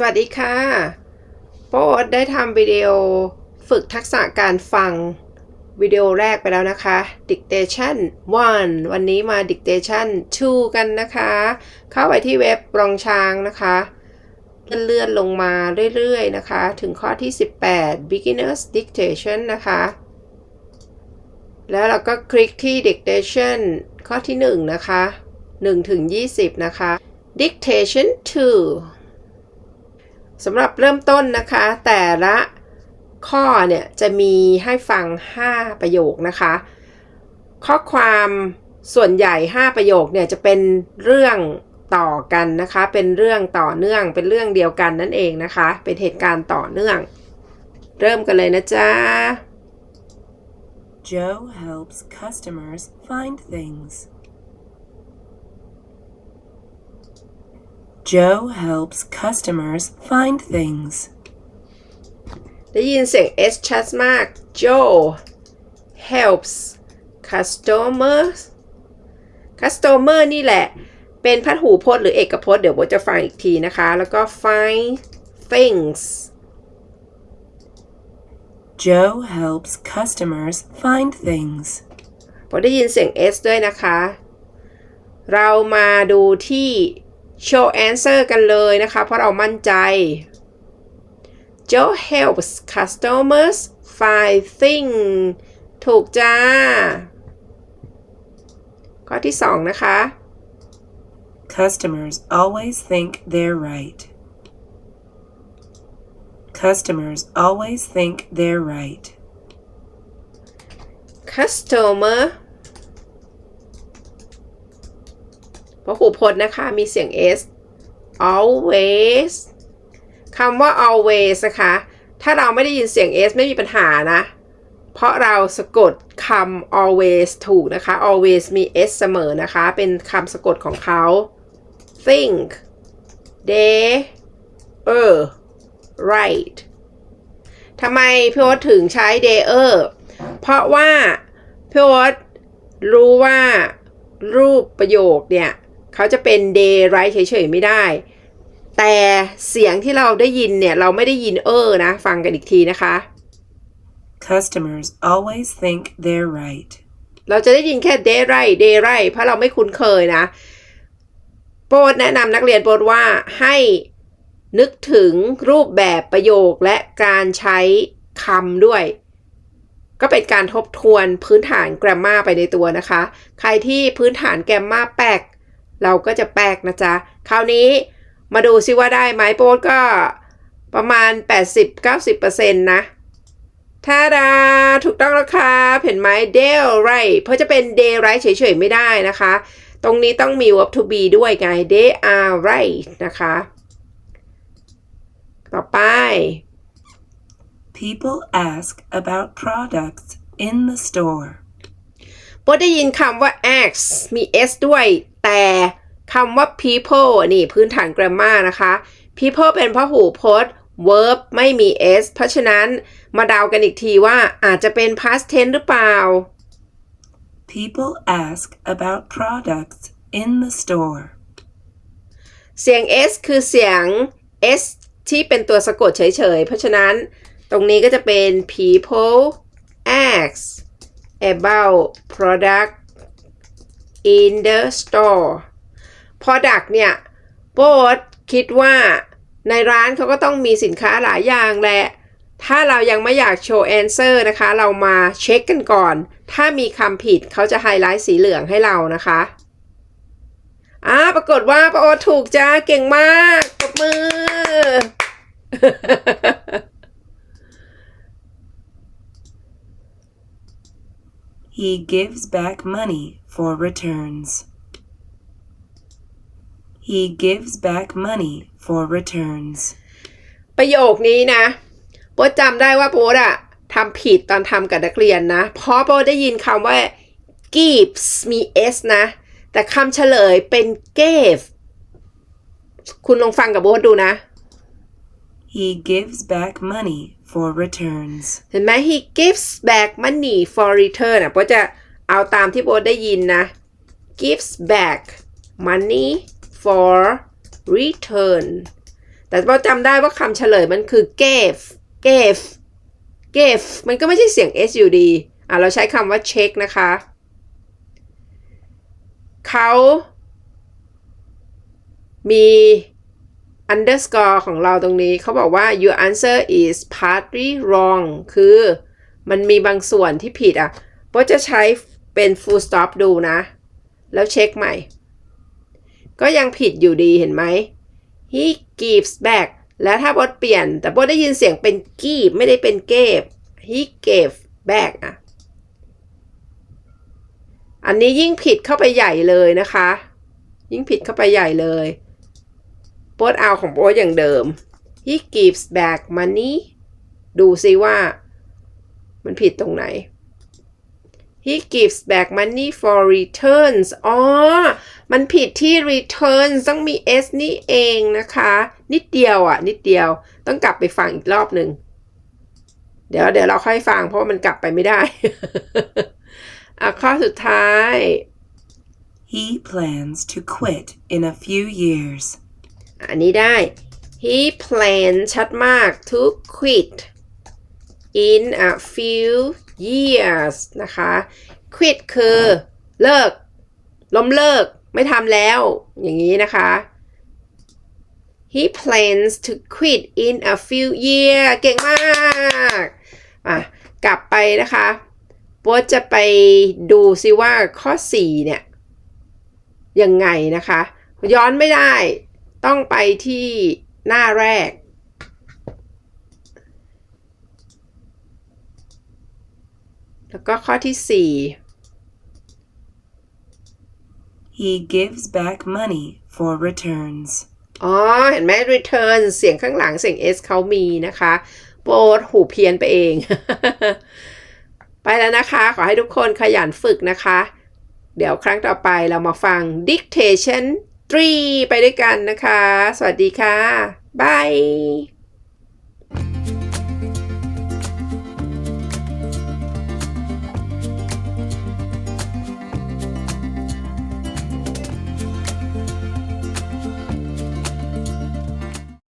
สวัสดีค่ะโป๊ดได้ทำวิดีโอฝึกทักษะการฟังวิดีโอแรกไปแล้วนะคะ dictation 1 วันนี้มา dictation 2 กันนะคะ เข้าไปที่เว็บรองช้างนะคะ เลื่อนลงมาเรื่อยๆนะคะ ถึงข้อที่ 18 beginners dictation นะคะ แล้วเราก็คลิกที่ dictation ข้อที่ 1 นะคะ 1 ถึง 20 นะคะ dictation 2 สำหรับเริ่มต้นนะคะ แต่ละข้อเนี่ยจะมีให้ฟัง 5 ประโยคนะคะ ข้อความส่วนใหญ่ 5 ประโยคเนี่ยจะเป็นเรื่องต่อกันนะคะ เป็นเรื่องต่อเนื่อง เป็นเรื่องเดียวกันนั่นเองนะคะ เป็นเหตุการณ์ต่อเนื่อง เริ่มกันเลยนะจ๊ะ Joe helps customers find things. Joe helps customers find things. ได้ยินเสียง S ชัดมาก Joe helps customers customer นี่แหละ เป็นพัดหูพจน์หรือเอกพจน์ เดี๋ยวโบทจะฟังอีกทีนะคะ แล้วก็ find things Joe helps customers find things. โบทได้ยินเสียง S ด้วยนะคะ เรามาดูที่ show answer กันเลยนะคะ เพราะเรามั่นใจ Joe helps customers find things ถูกจ้า ข้อที่2นะคะ Customers always think they're right. Customers always think they're right. customer พหูพจน์นะคะ มีเสียง s always คำว่า always นะคะ ถ้าเราไม่ได้ยินเสียง s ไม่มีปัญหานะ เพราะเราสะกดคำ always ถูกนะคะ always มี s เสมอนะคะ เป็นคำสะกดของเขา think they er right ทำไมพี่โอ๊ตถึงใช้ they er เพราะว่าพี่โอ๊ตรู้ว่ารูปประโยคเนี่ย เขาจะเป็น day right เฉยๆไม่ได้ แต่เสียงที่เราได้ยินเนี่ย เราไม่ได้ยินเออนะ ฟังกันอีกทีนะคะ Customers always think they're right. เราจะได้ยินแค่ day right day right เพราะเราไม่คุ้นเคยนะ โปรดแนะนำนักเรียนโปรดว่าให้นึกถึงรูปแบบประโยคและการใช้คำด้วย ก็เป็นการทบทวนพื้นฐานแกรมมาไปในตัวนะคะ ใครที่พื้นฐานแกรมมาแปลก เราก็จะแปลกนะจ๊ะ คราวนี้มาดูซิว่าได้ไหมโปรดก็ประมาณ 80-90%นะถ้าดาถูกต้องแล้วค่ะเห็นไหม Dale right เพราะจะเป็น day right เฉยๆไม่ได้นะคะ ตรงนี้ต้องมี verb to be ด้วยไง they are right นะคะ ต่อไป People ask about products in the store. โปรดได้ยินคำว่า ask มี s ด้วย แต่คำว่า people นี่พื้นฐาน grammar นะคะ people เป็นพหูพจน์ verb ไม่มี s เพราะฉะนั้นมาเดากันอีกทีว่าอาจจะเป็น past tense หรือเปล่า People ask about products in the store. เสียง s คือเสียง s ที่เป็นตัวสะกดเฉยๆ เพราะฉะนั้นตรงนี้ก็จะเป็น people ask about product in the store product เนี่ยโบทคิดว่าในร้านเขาก็ต้องมีสินค้าหลายอย่างแหละ ถ้าเรายังไม่อยากโชว์ answer นะคะ เรามาเช็คกันก่อน ถ้ามีคำผิดเขาจะไฮไลท์สีเหลืองให้เรานะคะอ่าปรากฏว่าป้าโอถูกจ้าเก่งมากปรบมือ He gives back money for returns. He gives back money for returns. ประโยคนี้นะโป๊จำได้ว่าโป๊อะทำผิดตอนทำกับนักเรียนนะ เพราะโป๊ได้ยินคำว่า gives มี s นะ แต่คำเฉลยเป็น gave คุณลองฟังกับโบ๊ทดูนะ He gives back money for returns. เห็นไหม he gives back money for return อะโป๊จะเอาตามที่โบ๊ทได้ยินนะ gives back money for return แต่ว่าจำได้ว่าคำเฉลยมันคือ gave gave gave มันก็ไม่ใช่เสียง s อยู่ดีอะเราใช้คำว่า check นะคะ เขามี underscore ของเราตรงนี้ เขาบอกว่า your answer is partly wrong คือมันมีบางส่วนที่ผิดอะโบจะใช้เป็น full stop ดูนะ แล้วเช็คใหม่ ก็ยังผิดอยู่ดีเห็นไหม he gives back แล้วถ้าบดเปลี่ยน แต่บดได้ยินเสียงเป็น give ไม่ได้เป็น gave he gave back อะ อันนี้ยิ่งผิดเข้าไปใหญ่เลยนะคะ ยิ่งผิดเข้าไปใหญ่เลยโบดเอาของโบดอย่างเดิม he gives back money ดูซิว่า มันผิดตรงไหน he gives back money for returns อ๋อ มันผิดที่ returns ต้องมี s นี่เองนะคะ นิดเดียวอะ นิดเดียว ต้องกลับไปฟังอีกรอบหนึ่ง เดี๋ยวเดี๋ยวเราค่อยฟังเพราะว่ามันกลับไปไม่ได้ อะ ข้อสุดท้าย He plans to quit in a few years. อันนี้ได้ he plans ชัดมาก to quit in a few years นะคะ quit คือเลิก ล้มเลิก ไม่ทำแล้ว อย่างนี้นะคะ he plans to quit in a few years เก่งมากอะกลับไปนะคะโบ๊จะไปดูซิว่าข้อ 4 เนี่ย ยังไงนะคะ ย้อนไม่ได้ ต้องไปที่หน้าแรก แล้วก็ข้อที่ He gives back money for returns. 4อ๋อ เห็นไหม return เสียงข้างหลังเสียง s เขามีนะคะโปรดหูเพี้ยนไปเอง ไปแล้วนะคะ ขอให้ทุกคนขยันฝึกนะคะ เดี๋ยวครั้งต่อไปเรามาฟัง dictation 3 ไปด้วยกันนะคะ สวัสดีค่ะ บาย